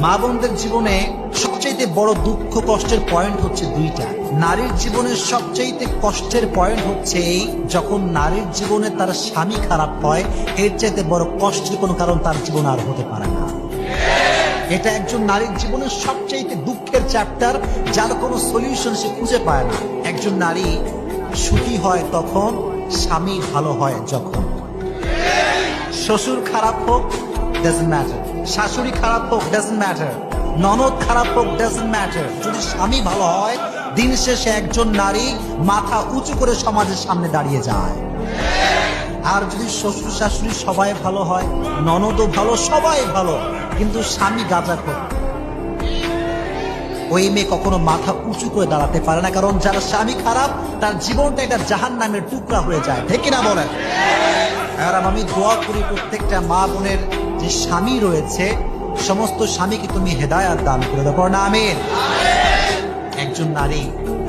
মা বোনদের জীবনে সবচাইতে বড় দুঃখ কষ্টের পয়েন্ট হচ্ছে দুইটা। নারীর জীবনের সবচাইতে কষ্টের পয়েন্ট হচ্ছে এই, যখন নারীর জীবনে তার স্বামী খারাপ হয়, এর চাইতে বড় কষ্টের কোনো কারণ তার জীবনে আর হতে পারে না। এটা একজন নারীর জীবনের সবচাইতে দুঃখের চ্যাপ্টার যার কোনো সলিউশন সে খুঁজে পায় না। একজন নারী সুখী হয় তখন, স্বামী ভালো হয় যখন। শ্বশুর খারাপ হোক শাশুড়ি খারাপ হোক ডাজন্ট ম্যাটার ননদ খারাপ হোক ডাজন্ট ম্যাটার যদি স্বামী ভালো হয়, দিন শেষে একজন নারী মাথা উঁচু করে সমাজের সামনে দাঁড়িয়ে যায়। আর যদি শ্বশুর শাশুড়ি সবাই ভালো হয়, ননদও ভালো, সবাই ভালো, কিন্তু স্বামী গাঁজা করে ওই মেয়ে কখনো মাথা উঁচু করে দাঁড়াতে পারে না, কারণ যার স্বামী খারাপ, তার জীবনটা একটা জাহান নামের টুকরা হয়ে যায়। ঠিক না বলেন? আর আমি দোয়া করি প্রত্যেকটা মা বোনের যে স্বামী রয়েছে, সমস্ত স্বামীকে তুমি হেদায়াত দান করে দেবো না, আমিন। একজন নারী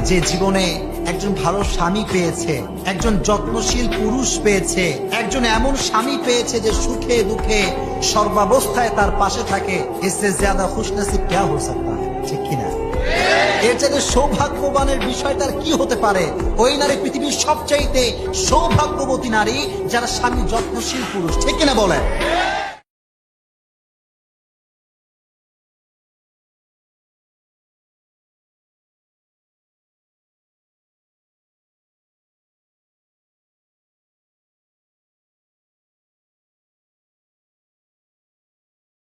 যে জীবনে একজন ভালো স্বামী পেয়েছে, একজন যত্নশীল পুরুষ পেয়েছে, একজন এমন স্বামী পেয়েছে যে সুখে দুঃখে সর্বাবস্থায় তার পাশে থাকে, এসে জ্যাদা খুশনসিব কেয়া হো সকতা? ঠিক কিনা? এর চাইতে সৌভাগ্যবানের বিষয় তার কি হতে পারে? ওই নারী পৃথিবীর সবচাইতে সৌভাগ্যবতী নারী, যারা স্বামী যত্নশীল পুরুষ। ঠিক কিনা বলেন?